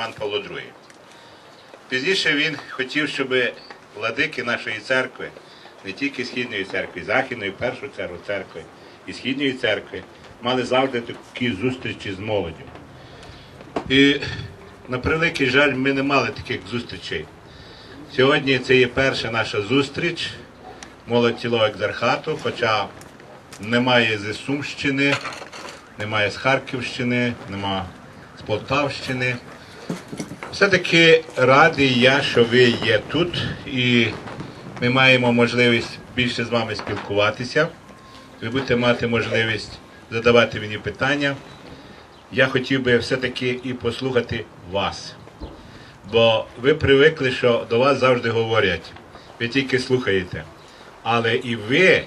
Іван Павло II. Пізніше він хотів, щоб владики нашої церкви, не тільки Східної церкви, Західної, першу церкву церкви і Східної церкви, мали завжди такі зустрічі з молоддю. І на превеликий жаль, ми не мали таких зустрічей. Сьогодні це є перша наша зустріч молодь цілого екзархату, хоча немає зі Сумщини, немає з Харківщини, немає з Полтавщини. Все-таки радий я, що ви є тут, і ми маємо можливість більше з вами спілкуватися. Ви будете мати можливість задавати мені питання. Я хотів би все-таки і послухати вас. Бо ви привикли, що до вас завжди говорять, ви тільки слухаєте. Але і ви,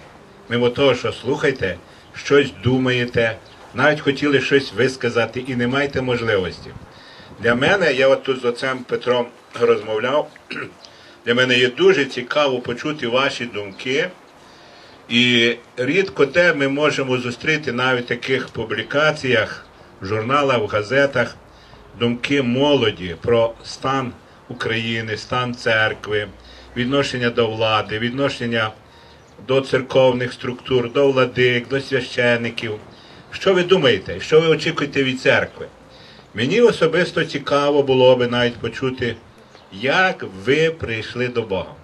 мимо того, що слухаєте, щось думаєте, навіть хотіли щось висказати і не маєте можливості. Для мене, я от тут з отцем Петром розмовляв, для мене є дуже цікаво почути ваші думки. І рідко те ми можемо зустріти навіть в таких публікаціях, в журналах, в газетах, думки молоді про стан України, стан церкви, відношення до влади, відношення до церковних структур, до владик, до священиків. Що ви думаєте? Що ви очікуєте від церкви? Мені особисто цікаво було би навіть почути, як ви прийшли до Бога,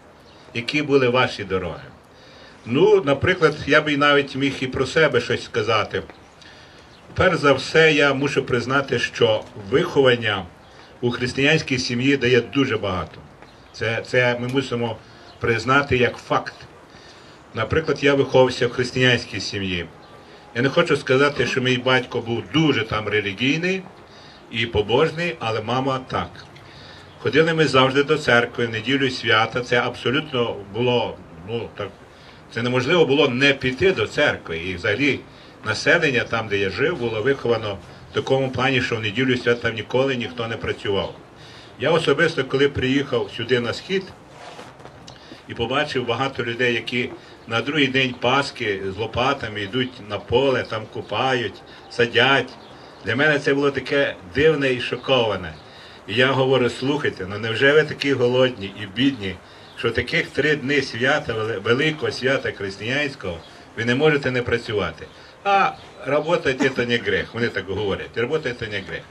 які були ваші дороги. Ну, наприклад, я би навіть міг і про себе щось сказати. Перш за все, я мушу признати, що виховання у християнській сім'ї дає дуже багато. Це, це ми мусимо признати як факт. Наприклад, я виховався в християнській сім'ї. Я не хочу сказати, що мій батько був дуже там релігійний і побожний, але мама так. Ходили ми завжди до церкви, неділю і свята. Це абсолютно було, ну так, це неможливо було не піти до церкви. І взагалі населення там, де я жив, було виховано в такому плані, що в неділю і свята ніколи ніхто не працював. Я особисто, коли приїхав сюди на схід і побачив багато людей, які на другий день Пасхи з лопатами йдуть на поле, там купають, садять. Для мене це було таке дивне і шоковане. І я говорю, слухайте, ну невже ви такі голодні і бідні, що таких три дні свята, великого свята християнського, ви не можете не працювати. А робота це не грех, вони так говорять. Робота це не грех.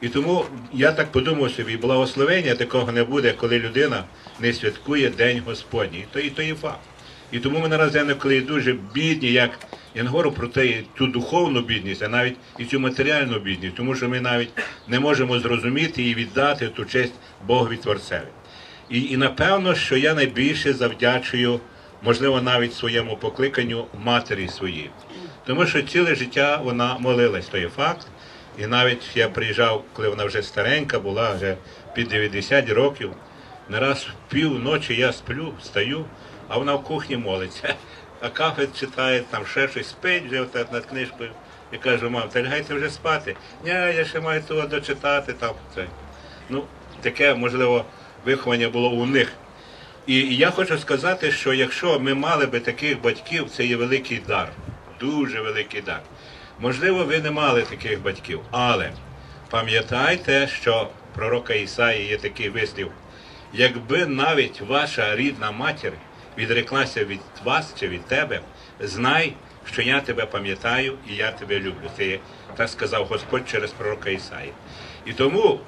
І тому я так подумав собі, благословення такого не буде, коли людина не святкує День Господній. То, і то є факт. І тому ми наразі коли дуже бідні, як я не говорю про те, ту духовну бідність, а навіть і цю матеріальну бідність, тому що ми навіть не можемо зрозуміти і віддати ту честь Богові Творцеві. І, і напевно, що я найбільше завдячую, можливо, навіть своєму покликанню матері своїй. Тому що ціле життя вона молилась, то є факт. І навіть я приїжджав, коли вона вже старенька була, вже під 90 років. Не раз в пів ночі я сплю, встаю, а вона в кухні молиться. А кафет читає, там ще щось спить вже отак над книжкою. І кажу, мам, та лягайте вже спати. Ні, я ще маю того дочитати там. Ну, таке, можливо, виховання було у них. І, я хочу сказати, що якщо ми мали би таких батьків, це є великий дар, дуже великий дар. Можливо, ви не мали таких батьків, але пам'ятайте, що пророка Ісаї є такий вислів. Якби навіть ваша рідна матір відреклася від вас чи від тебе, знай, що я тебе пам'ятаю і я тебе люблю. Є, так сказав Господь через пророка Ісаї. І тому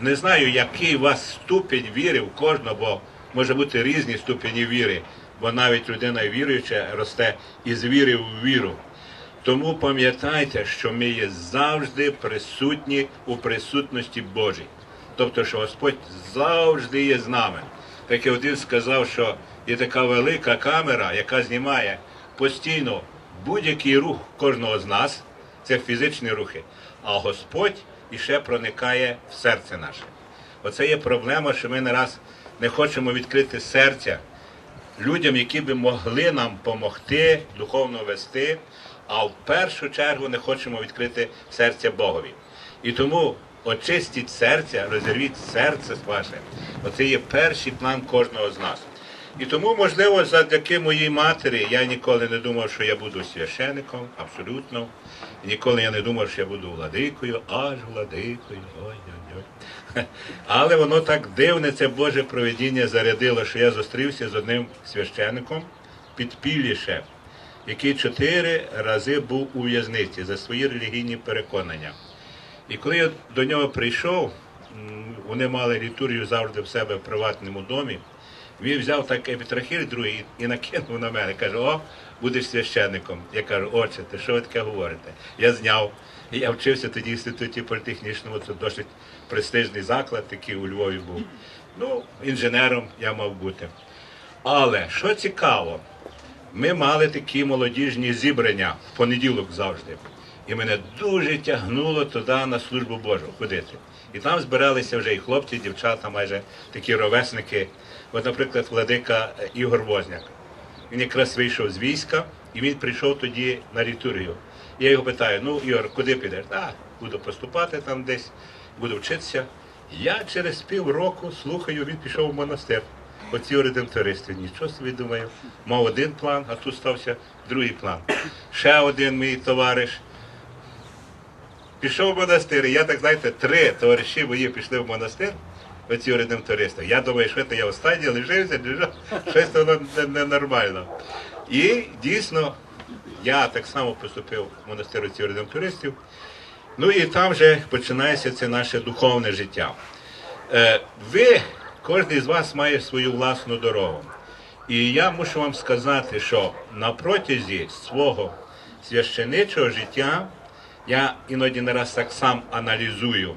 не знаю, який у вас ступінь віри в кожного, бо може бути різні ступені віри, бо навіть людина віруюча росте із віри в віру. Тому пам'ятайте, що ми є завжди присутні у присутності Божій. Тобто, що Господь завжди є з нами. Так і один сказав, що є така велика камера, яка знімає постійно будь-який рух кожного з нас, це фізичні рухи, а Господь іще проникає в серце наше. Оце є проблема, що ми не раз не хочемо відкрити серця людям, які би могли нам допомогти, духовно вести, а в першу чергу не хочемо відкрити серця Богові. І тому очистіть серця, розірвіть серце ваше. Оце є перший план кожного з нас. І тому, можливо, завдяки моїй матері я ніколи не думав, що я буду священником, абсолютно. Ніколи я не думав, що я буду владикою, аж владикою. Ой-ой-ой. Але воно так дивне, це Боже проведіння зарядило, що я зустрівся з одним священником підпіліше, який чотири рази був у в'язниці за свої релігійні переконання. І коли я до нього прийшов, вони мали літургію завжди в себе в приватному домі. Він взяв так епітрахіль другий і накинув на мене. Каже, о, будеш священником. Я кажу, отче, ти що ви таке говорите? Я зняв. Я вчився тоді в інституті політехнічному, це досить престижний заклад, який у Львові був. Ну, інженером я мав бути. Але що цікаво, ми мали такі молодіжні зібрання в понеділок завжди. І мене дуже тягнуло туди на службу Божу ходити. І там збиралися вже і хлопці, і дівчата, майже такі ровесники. От, наприклад, владика е, Ігор Возняк. Він якраз вийшов з війська, і він прийшов тоді на літургію. Я його питаю: ну, Ігор, куди підеш? А, буду поступати там десь, буду вчитися. Я через півроку слухаю, він пішов в монастир. Оці редемтористи, нічого собі думаю. Мав один план, а тут стався другий план. Ще один мій товариш. Пішов в монастир, я так знаєте, три товариші мої пішли в монастир, оці редемтористи. Я думаю, що це я останній лишився, лежав, щось воно ненормально. І дійсно, я так само поступив в монастир оцих редемтористів. Ну і там вже починається це наше духовне життя. Е, ви, кожен з вас має свою власну дорогу. І я мушу вам сказати, що на протязі свого священичого життя я іноді не раз так сам аналізую.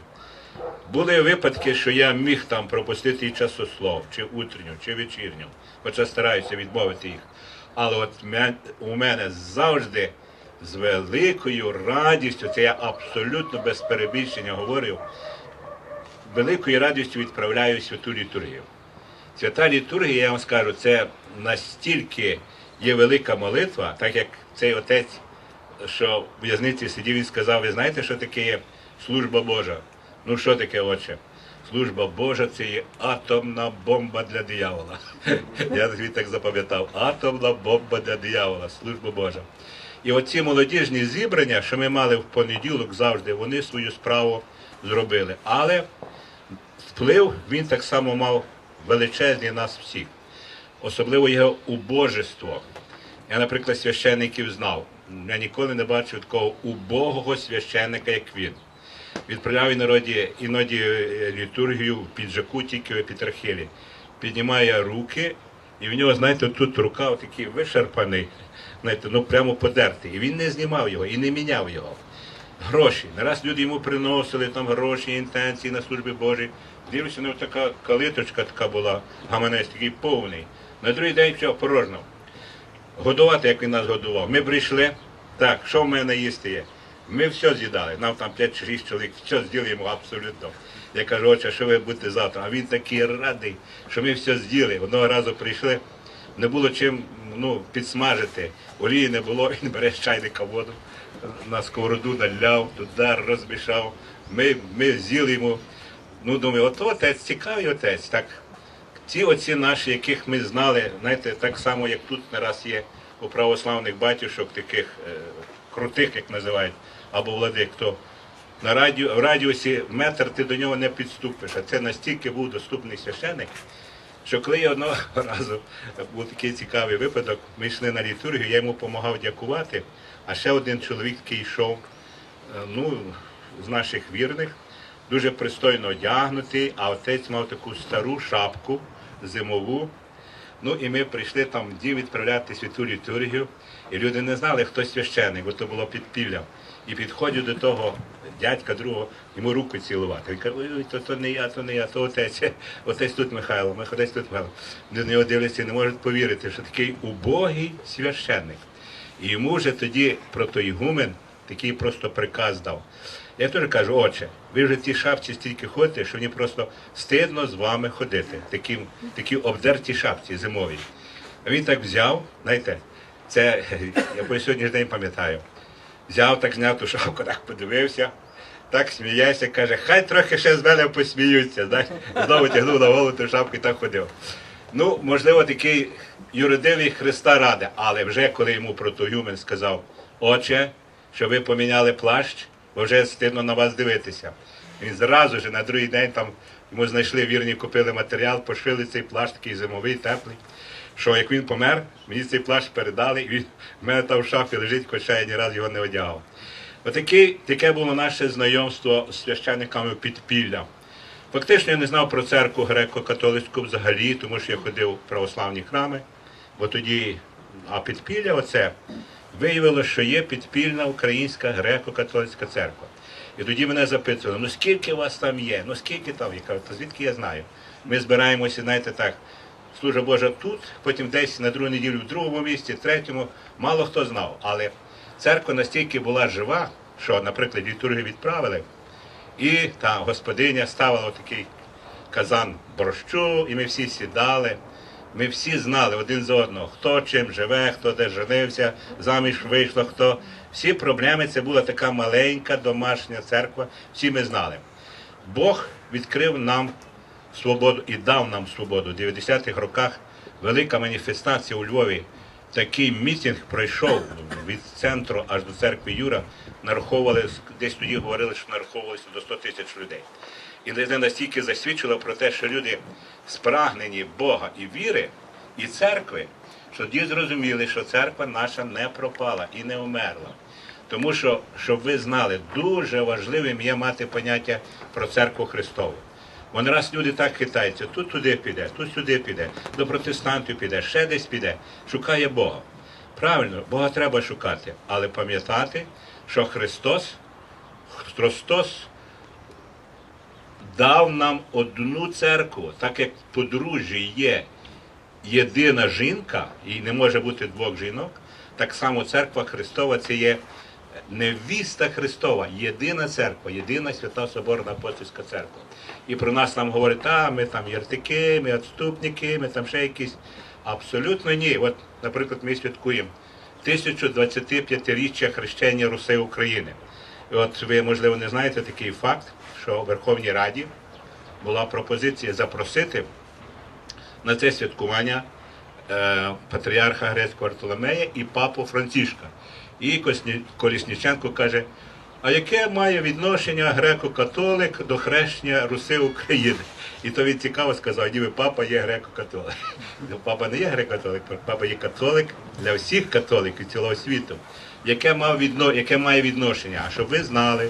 Були випадки, що я міг там пропустити і часослов, чи утренню, чи вечірню, хоча стараюся відмовити їх. Але от у мене завжди з великою радістю, це я абсолютно без перебільшення говорив, великою радістю відправляю святу літургію. Свята літургія, я вам скажу, це настільки є велика молитва, так як цей отець, що в в'язниці сидів, він сказав, ви знаєте, що таке є служба Божа? Ну що таке, отче? Служба Божа це є атомна бомба для диявола. Я так запам'ятав. Атомна бомба для диявола, служба Божа. І оці молодіжні зібрання, що ми мали в понеділок завжди, вони свою справу зробили. Але вплив він так само мав величезний нас всіх, особливо його убожество. Я, наприклад, священників знав. Я ніколи не бачив такого убогого священника, як він. Відправляв іноді, іноді е, літургію в піджаку, тільки в епітрахилі. Піднімає руки, і в нього, знаєте, тут рука такий вишарпаний, знаєте, ну прямо подертий. І він не знімав його і не міняв його. Гроші. Не раз люди йому приносили там гроші, інтенції на службі Божій. Дивлюся, ну така калиточка така була, гаманець такий повний. На другий день все порожно. Годувати, як він нас годував. Ми прийшли, так, що в мене їсти є? Ми все з'їдали. Нам там 5-6 чоловік, все з'їли абсолютно. Я кажу, отче, що ви будете завтра? А він такий радий, що ми все з'їли. Одного разу прийшли, не було чим ну, підсмажити. Олії не було, він бере чайника воду, на сковороду наляв, туди розмішав. Ми, ми з'їли йому. Ну, думаю, от отець, цікавий отець. Так, ці оці наші, яких ми знали, знаєте, так само, як тут не раз є у православних батюшок, таких е, крутих, як називають, або владик, то на радіо, в радіусі метр ти до нього не підступиш. А це настільки був доступний священик, що коли я одного разу був такий цікавий випадок, ми йшли на літургію, я йому допомагав дякувати, а ще один чоловік, який йшов, е, ну, з наших вірних, дуже пристойно одягнутий, а отець мав таку стару шапку зимову. Ну і ми прийшли там дів відправляти святу літургію, і люди не знали, хто священник, бо то було підпілля. І підходять до того дядька другого, йому руку цілувати. Він каже, ой, то, то не я, то не я, то отець. Отець тут Михайло, ми отець тут Михайло. До нього дивляться, не можуть повірити, що такий убогий священник. І йому вже тоді протоігумен такий просто приказ дав. Я теж кажу, отче, ви вже в тій шапці стільки ходите, що мені просто стидно з вами ходити. Такі, такі обдерті шапці зимові. А він так взяв, знаєте, це я по сьогоднішній день пам'ятаю. Взяв так, зняв ту шапку, так подивився, так сміявся, каже, хай трохи ще з мене посміються. Знаєш, знову тягнув на голову ту шапку і так ходив. Ну, можливо, такий юридивий Христа ради, але вже коли йому протогюмен сказав, отче, що ви поміняли плащ, бо вже стидно на вас дивитися. Він зразу ж на другий день там йому знайшли вірні, купили матеріал, пошили цей плащ, такий зимовий, теплий. Що як він помер, мені цей плащ передали, і він в мене там в шафі лежить, хоча я ні разу його не одягав. Отаке таке було наше знайомство з священниками підпілля. Фактично я не знав про церкву греко-католицьку взагалі, тому що я ходив в православні храми, бо тоді, а підпілля оце виявилося, що є підпільна українська греко-католицька церква. І тоді мене запитували, ну скільки вас там є? Ну скільки там? Я кажу, та звідки я знаю? Ми збираємося, знаєте, так, служа Божа тут, потім десь на другу неділю в другому місці, третьому, мало хто знав. Але церква настільки була жива, що, наприклад, літургію відправили, і та господиня ставила такий казан борщу, і ми всі сідали. Ми всі знали один за одного, хто чим живе, хто де женився, заміж вийшло, хто. Всі проблеми це була така маленька домашня церква, всі ми знали. Бог відкрив нам свободу і дав нам свободу. У 90-х роках велика маніфестація у Львові. Такий мітинг пройшов від центру аж до церкви Юра. Нараховували десь тоді говорили, що нараховувалося до 100 тисяч людей. І це настільки засвідчило про те, що люди спрагнені Бога і віри, і церкви, що тоді зрозуміли, що церква наша не пропала і не вмерла. Тому що, щоб ви знали, дуже важливим є мати поняття про церкву Христову. Вон раз люди так хитаються, тут туди піде, тут сюди піде, до протестантів піде, ще десь піде, шукає Бога. Правильно, Бога треба шукати, але пам'ятати, що Христос, Христос дав нам одну церкву, так як в подружжі є єдина жінка, і не може бути двох жінок, так само церква Христова це є невіста Христова, єдина церква, єдина свята Соборна Апостольська церква. І про нас там говорять, а ми там єртики, ми відступники, ми там ще якісь. Абсолютно ні. От, наприклад, ми святкуємо 1025-річчя хрещення Руси України. І от ви, можливо, не знаєте такий факт, що в Верховній Раді була пропозиція запросити на це святкування е, патріарха грецького Артоломея і папу Францішка. І Колісніченко каже, а яке має відношення греко-католик до хрещення Руси України? І то він цікаво сказав, ніби папа є греко-католик. Ну, Папа не є греко-католик, папа є католик для всіх католиків цілого світу. Яке, яке має відношення? А щоб ви знали,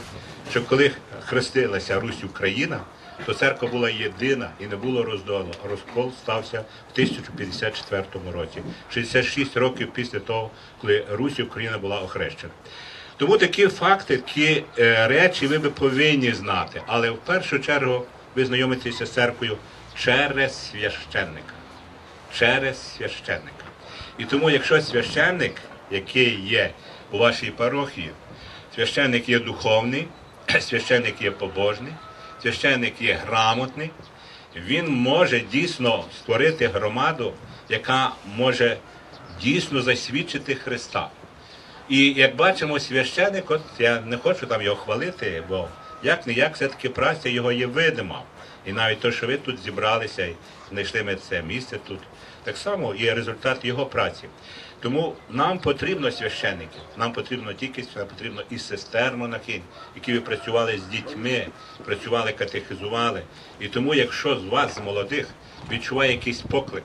що коли хрестилася Русь Україна, то церква була єдина і не було роздолу. Розкол стався в 1054 році, 66 років після того, коли Русь Україна була охрещена. Тому такі факти, такі е, речі ви би повинні знати, але в першу чергу ви знайомитеся з церквою через священника. Через священника. І тому, якщо священник, який є у вашій парохії, священник є духовний, священник є побожний, священник є грамотний, він може дійсно створити громаду, яка може дійсно засвідчити Христа. І як бачимо, священик, от я не хочу там його хвалити, бо як не як все-таки праця його є видима. І навіть те, що ви тут зібралися і знайшли ми це місце тут, так само є результат його праці. Тому нам потрібно священників, нам потрібно тільки нам потрібно і сестер монахинь, які ви працювали з дітьми, працювали, катехизували. І тому, якщо з вас, з молодих, відчуває якийсь поклик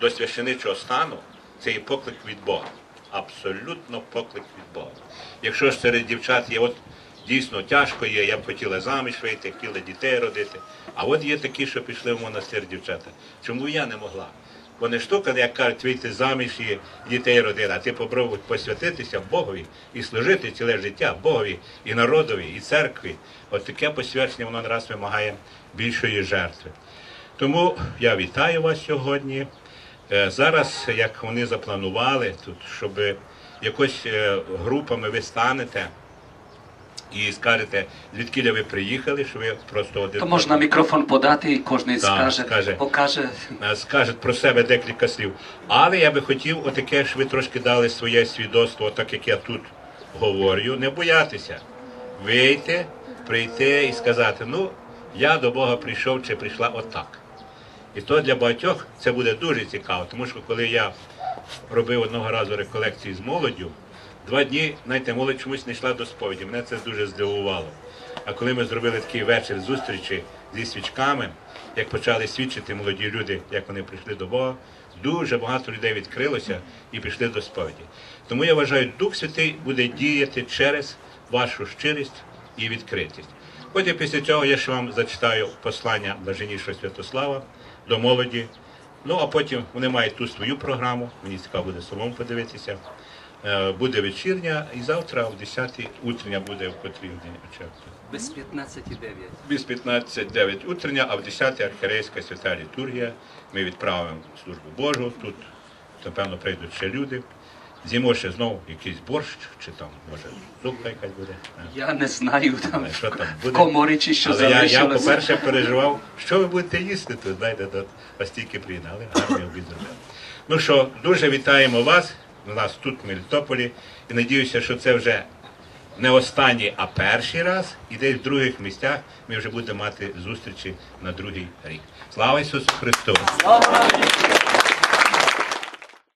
до священичого стану, це є поклик від Бога абсолютно поклик від Бога. Якщо ж серед дівчат є, от дійсно тяжко є, я б хотіла заміж вийти, хотіла дітей родити. А от є такі, що пішли в монастир дівчата. Чому я не могла? Бо не штука, як кажуть, вийти заміж і дітей родити, а ти попробуй посвятитися Богові і служити ціле життя Богові і народові, і церкві. От таке посвячення воно нараз вимагає більшої жертви. Тому я вітаю вас сьогодні. Е, Зараз, як вони запланували, тут, щоб якось е, групами ви станете і скажете, звідки ви приїхали, що ви просто один То можна мікрофон подати, і кожен скаже, скаже. покаже. е, скажуть про себе декілька слів. Але я би хотів, отаке, що ви трошки дали своє свідоцтво, так як я тут говорю, не боятися. Вийти, прийти і сказати, ну, я до Бога прийшов чи прийшла отак. І то для багатьох це буде дуже цікаво, тому що коли я робив одного разу реколекції з молоддю, два дні, знаєте, молодь чомусь не йшла до сповіді. Мене це дуже здивувало. А коли ми зробили такий вечір зустрічі зі свічками, як почали свідчити молоді люди, як вони прийшли до Бога, дуже багато людей відкрилося і пішли до сповіді. Тому я вважаю, Дух Святий буде діяти через вашу щирість і відкритість. Потім після цього я ще вам зачитаю послання блаженнішого Святослава до молоді. Ну а потім вони мають ту свою програму. Мені цікаво буде самому подивитися. Е, Буде вечірня, і завтра в 10 утрення буде в котрій годині початку. Без 15,9. Без 15.09 утрення, а в 10 архірейська свята літургія. Ми відправимо службу Божу. Тут, напевно, прийдуть ще люди. З'їмо ще знову якийсь борщ, чи там, може, зупка якась буде. Я не знаю там що там в буде? коморі чи що Але я, я по-перше, переживав, що ви будете їсти тут, знаєте, вас тільки приєднали, гарний обід зробили. Ну що, дуже вітаємо вас, у нас тут, в Мелітополі, і надіюся, що це вже не останній, а перший раз, і десь в других місцях ми вже будемо мати зустрічі на другий рік. Слава Ісусу Христу!